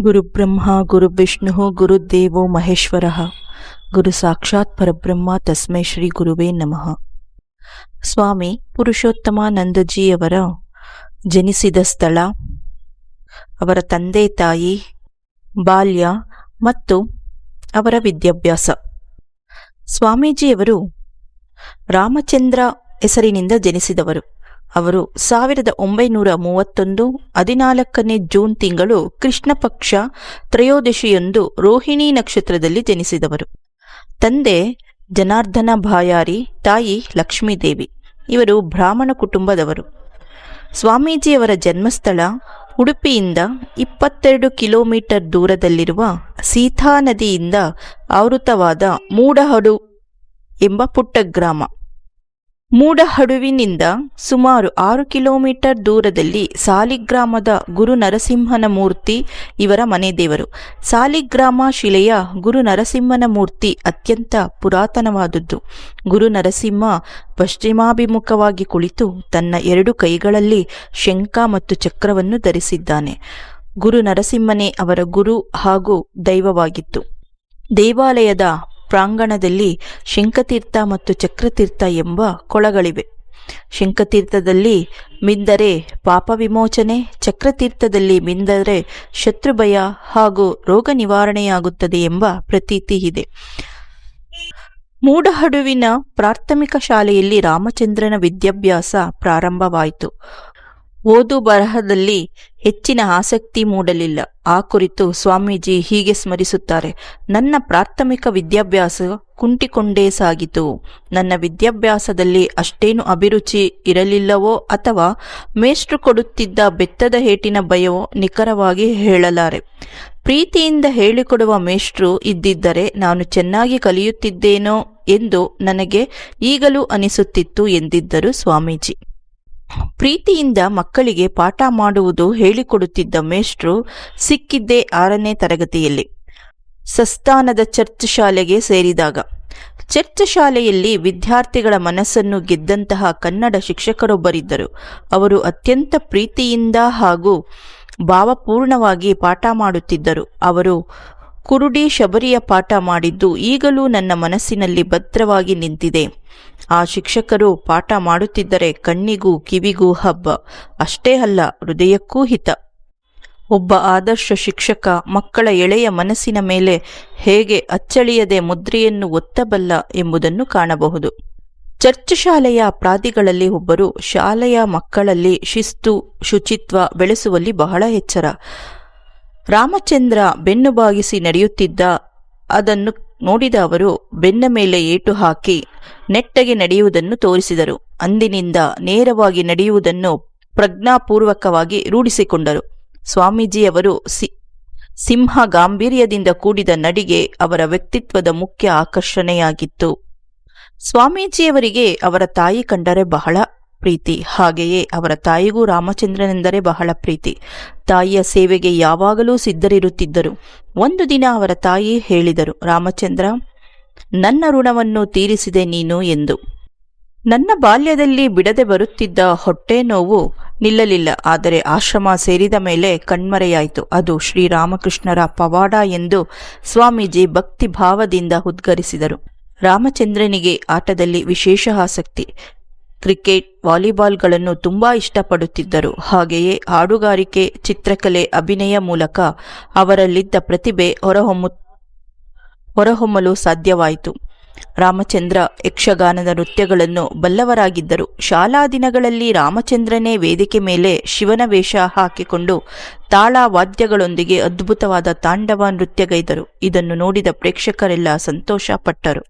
ಗುರುಬ್ರಹ್ಮ, ಗುರುವಿಷ್ಣು, ಗುರುದೇವೋ ಮಹೇಶ್ವರ. ಗುರು ಸಾಕ್ಷಾತ್ ಪರಬ್ರಹ್ಮ, ತಸ್ಮೈ ಶ್ರೀ ಗುರುವೇ ನಮಃ. ಸ್ವಾಮಿ, ಪುರುಷೋತ್ತಮಾನಂದಜಿಯವರ ಜನಿಸಿದ ಸ್ಥಳ, ಅವರ ತಂದೆ ತಾಯಿ, ಬಾಲ್ಯ ಮತ್ತು ಅವರ ವಿದ್ಯಾಭ್ಯಾಸ. ಸ್ವಾಮೀಜಿಯವರು ರಾಮಚಂದ್ರ ಹೆಸರಿನಿಂದ ಜನಿಸಿದವರು. ಅವರು ಸಾವಿರದ ಒಂಬೈನೂರ ಮೂವತ್ತೊಂದು ಹದಿನಾಲ್ಕನೇ ಜೂನ್ ತಿಂಗಳು ಕೃಷ್ಣ ಪಕ್ಷ ತ್ರಯೋದಶಿಯೊಂದು ರೋಹಿಣಿ ನಕ್ಷತ್ರದಲ್ಲಿ ಜನಿಸಿದವರು. ತಂದೆ ಜನಾರ್ದನ ಭಾಯಾರಿ, ತಾಯಿ ಲಕ್ಷ್ಮೀದೇವಿ. ಇವರು ಬ್ರಾಹ್ಮಣ ಕುಟುಂಬದವರು. ಸ್ವಾಮೀಜಿಯವರ ಜನ್ಮಸ್ಥಳ ಉಡುಪಿಯಿಂದ ಇಪ್ಪತ್ತೆರಡು ಕಿಲೋಮೀಟರ್ ದೂರದಲ್ಲಿರುವ ಸೀತಾ ನದಿಯಿಂದ ಆವೃತವಾದ ಮೂಡಹಡು ಎಂಬ ಪುಟ್ಟ ಗ್ರಾಮ ಮೂಡಹಡುವಿನಿಂದ ಸುಮಾರು ಆರು ಕಿಲೋಮೀಟರ್ ದೂರದಲ್ಲಿ ಸಾಲಿಗ್ರಾಮದ ಗುರು ನರಸಿಂಹನ ಮೂರ್ತಿ ಇವರ ಮನೆ ದೇವರು. ಸಾಲಿಗ್ರಾಮ ಶಿಲೆಯ ಗುರು ನರಸಿಂಹನ ಮೂರ್ತಿ ಅತ್ಯಂತ ಪುರಾತನವಾದದ್ದು. ಗುರು ನರಸಿಂಹ ಪಶ್ಚಿಮಾಭಿಮುಖವಾಗಿ ಕುಳಿತು ತನ್ನ ಎರಡು ಕೈಗಳಲ್ಲಿ ಶಂಖ ಮತ್ತು ಚಕ್ರವನ್ನು ಧರಿಸಿದ್ದಾನೆ. ಗುರು ನರಸಿಂಹನೇ ಅವರ ಗುರು ಹಾಗೂ ದೈವವಾಗಿತ್ತು. ದೇವಾಲಯದ ಪ್ರಾಂಗಣದಲ್ಲಿ ಶಂಕತೀರ್ಥ ಮತ್ತು ಚಕ್ರತೀರ್ಥ ಎಂಬ ಕೊಳಗಳಿವೆ. ಶಂಕತೀರ್ಥದಲ್ಲಿ ಮಿಂದರೆ ಪಾಪ ವಿಮೋಚನೆ, ಚಕ್ರತೀರ್ಥದಲ್ಲಿ ಮಿಂದರೆ ಶತ್ರುಭಯ ಹಾಗೂ ರೋಗ ನಿವಾರಣೆಯಾಗುತ್ತದೆ ಎಂಬ ಪ್ರತೀತಿ ಇದೆ. ಮೂಡಹಡುವಿನ ಪ್ರಾಥಮಿಕ ಶಾಲೆಯಲ್ಲಿ ರಾಮಚಂದ್ರನ ವಿದ್ಯಾಭ್ಯಾಸ ಪ್ರಾರಂಭವಾಯಿತು. ಓದು ಬರಹದಲ್ಲಿ ಹೆಚ್ಚಿನ ಆಸಕ್ತಿ ಮೂಡಲಿಲ್ಲ. ಆ ಕುರಿತು ಸ್ವಾಮೀಜಿ ಹೀಗೆ ಸ್ಮರಿಸುತ್ತಾರೆ. ನನ್ನ ಪ್ರಾಥಮಿಕ ವಿದ್ಯಾಭ್ಯಾಸ ಕುಂಟಿಕೊಂಡೇ ಸಾಗಿತು. ನನ್ನ ವಿದ್ಯಾಭ್ಯಾಸದಲ್ಲಿ ಅಷ್ಟೇನು ಅಭಿರುಚಿ ಇರಲಿಲ್ಲವೋ ಅಥವಾ ಮೇಷ್ಟ್ರು ಕೊಡುತ್ತಿದ್ದ ಬೆತ್ತದ ಹೇಟಿನ ಭಯವೋ ನಿಖರವಾಗಿ ಹೇಳಲಾರೆ. ಪ್ರೀತಿಯಿಂದ ಹೇಳಿಕೊಡುವ ಮೇಷ್ಟ್ರು ಇದ್ದಿದ್ದರೆ ನಾನು ಚೆನ್ನಾಗಿ ಕಲಿಯುತ್ತಿದ್ದೇನೋ ಎಂದು ನನಗೆ ಈಗಲೂ ಅನಿಸುತ್ತಿತ್ತು ಎಂದಿದ್ದರು ಸ್ವಾಮೀಜಿ. ಪ್ರೀತಿಯಿಂದ ಮಕ್ಕಳಿಗೆ ಪಾಠ ಮಾಡುವುದು ಹೇಳಿಕೊಡುತ್ತಿದ್ದ ಮೇಷ್ಟ್ರು ಸಿಕ್ಕಿದ್ದೇ ಆರನೇ ತರಗತಿಯಲ್ಲಿ ಸಸ್ತಾನದ ಚರ್ಚ್ ಶಾಲೆಗೆ ಸೇರಿದಾಗ. ಚರ್ಚ್ ಶಾಲೆಯಲ್ಲಿ ವಿದ್ಯಾರ್ಥಿಗಳ ಮನಸ್ಸನ್ನು ಗೆದ್ದಂತಹ ಕನ್ನಡ ಶಿಕ್ಷಕರೊಬ್ಬರಿದ್ದರು. ಅವರು ಅತ್ಯಂತ ಪ್ರೀತಿಯಿಂದ ಹಾಗೂ ಭಾವಪೂರ್ಣವಾಗಿ ಪಾಠ ಮಾಡುತ್ತಿದ್ದರು. ಅವರು ಕುರುಡಿ ಶಬರಿಯ ಪಾಠ ಮಾಡಿದ್ದು ಈಗಲೂ ನನ್ನ ಮನಸ್ಸಿನಲ್ಲಿ ಭದ್ರವಾಗಿ ನಿಂತಿದೆ. ಆ ಶಿಕ್ಷಕರು ಪಾಠ ಮಾಡುತ್ತಿದ್ದರೆ ಕಣ್ಣಿಗೂ ಕಿವಿಗೂ ಹಬ್ಬ. ಅಷ್ಟೇ ಅಲ್ಲ, ಹೃದಯಕ್ಕೂ ಹಿತ. ಒಬ್ಬ ಆದರ್ಶ ಶಿಕ್ಷಕ ಮಕ್ಕಳ ಎಳೆಯ ಮನಸ್ಸಿನ ಮೇಲೆ ಹೇಗೆ ಅಚ್ಚಳಿಯದೆ ಮುದ್ರೆಯನ್ನು ಒತ್ತಬಲ್ಲ ಎಂಬುದನ್ನು ಕಾಣಬಹುದು. ಚರ್ಚ್ ಶಾಲೆಯ ಪ್ರಾದಿಗಳಲ್ಲಿ ಒಬ್ಬರು ಶಾಲೆಯ ಮಕ್ಕಳಲ್ಲಿ ಶಿಸ್ತು, ಶುಚಿತ್ವ ಬೆಳೆಸುವಲ್ಲಿ ಬಹಳ ಎಚ್ಚರ. ರಾಮಚಂದ್ರ ಬೆನ್ನು ಬಾಗಿಸಿ ನಡೆಯುತ್ತಿದ್ದ ಅದನ್ನು ನೋಡಿದ ಅವರು ಬೆನ್ನ ಮೇಲೆ ಏಟು ಹಾಕಿ ನೆಟ್ಟಗೆ ನಡೆಯುವುದನ್ನು ತೋರಿಸಿದರು. ಅಂದಿನಿಂದ ನೇರವಾಗಿ ನಡೆಯುವುದನ್ನು ಪ್ರಜ್ಞಾಪೂರ್ವಕವಾಗಿ ರೂಢಿಸಿಕೊಂಡರು. ಸ್ವಾಮೀಜಿಯವರು ಸಿ ಸಿಂಹ ಗಾಂಭೀರ್ಯದಿಂದ ಕೂಡಿದ ನಡಿಗೆ ಅವರ ವ್ಯಕ್ತಿತ್ವದ ಮುಖ್ಯ ಆಕರ್ಷಣೆಯಾಗಿತ್ತು. ಸ್ವಾಮೀಜಿಯವರಿಗೆ ಅವರ ತಾಯಿ ಕಂಡರೆ ಬಹಳ ಪ್ರೀತಿ. ಹಾಗೆಯೇ ಅವರ ತಾಯಿಗೂ ರಾಮಚಂದ್ರನೆಂದರೆ ಬಹಳ ಪ್ರೀತಿ. ತಾಯಿಯ ಸೇವೆಗೆ ಯಾವಾಗಲೂ ಸಿದ್ಧರಿರುತ್ತಿದ್ದರು. ಒಂದು ದಿನ ಅವರ ತಾಯಿ ಹೇಳಿದರು, ರಾಮಚಂದ್ರ, ನನ್ನ ಋಣವನ್ನು ತೀರಿಸಿದೆ ನೀನು ಎಂದು. ನನ್ನ ಬಾಲ್ಯದಲ್ಲಿ ಬಿಡದೆ ಬರುತ್ತಿದ್ದ ಹೊಟ್ಟೆ ನೋವು ನಿಲ್ಲಲಿಲ್ಲ, ಆದರೆ ಆಶ್ರಮ ಸೇರಿದ ಮೇಲೆ ಕಣ್ಮರೆಯಾಯಿತು. ಅದು ಶ್ರೀರಾಮಕೃಷ್ಣರ ಪವಾಡ ಎಂದು ಸ್ವಾಮೀಜಿ ಭಕ್ತಿ ಭಾವದಿಂದ ಉದ್ಗರಿಸಿದರು. ರಾಮಚಂದ್ರನಿಗೆ ಆಟದಲ್ಲಿ ವಿಶೇಷ ಆಸಕ್ತಿ. ಕ್ರಿಕೆಟ್, ವಾಲಿಬಾಲ್ಗಳನ್ನು ತುಂಬಾ ಇಷ್ಟಪಡುತ್ತಿದ್ದರು. ಹಾಗೆಯೇ ಹಾಡುಗಾರಿಕೆ, ಚಿತ್ರಕಲೆ ಅಭಿನಯ ಮೂಲಕ ಅವರಲ್ಲಿದ್ದ ಪ್ರತಿಭೆ ಹೊರಹೊಮ್ಮು, ಹೊರಹೊಮ್ಮಲು ಸಾಧ್ಯವಾಯಿತು. ರಾಮಚಂದ್ರ ಯಕ್ಷಗಾನದ ನೃತ್ಯಗಳನ್ನು ಬಲ್ಲವರಾಗಿದ್ದರು. ಶಾಲಾ ದಿನಗಳಲ್ಲಿ ರಾಮಚಂದ್ರನೇ ವೇದಿಕೆ ಮೇಲೆ ಶಿವನ ವೇಷ ಹಾಕಿಕೊಂಡು ತಾಳ ವಾದ್ಯಗಳೊಂದಿಗೆ ಅದ್ಭುತವಾದ ತಾಂಡವ ನೃತ್ಯಗೈದರು. ಇದನ್ನು ನೋಡಿದ ಪ್ರೇಕ್ಷಕರೆಲ್ಲ ಸಂತೋಷ ಪಟ್ಟರು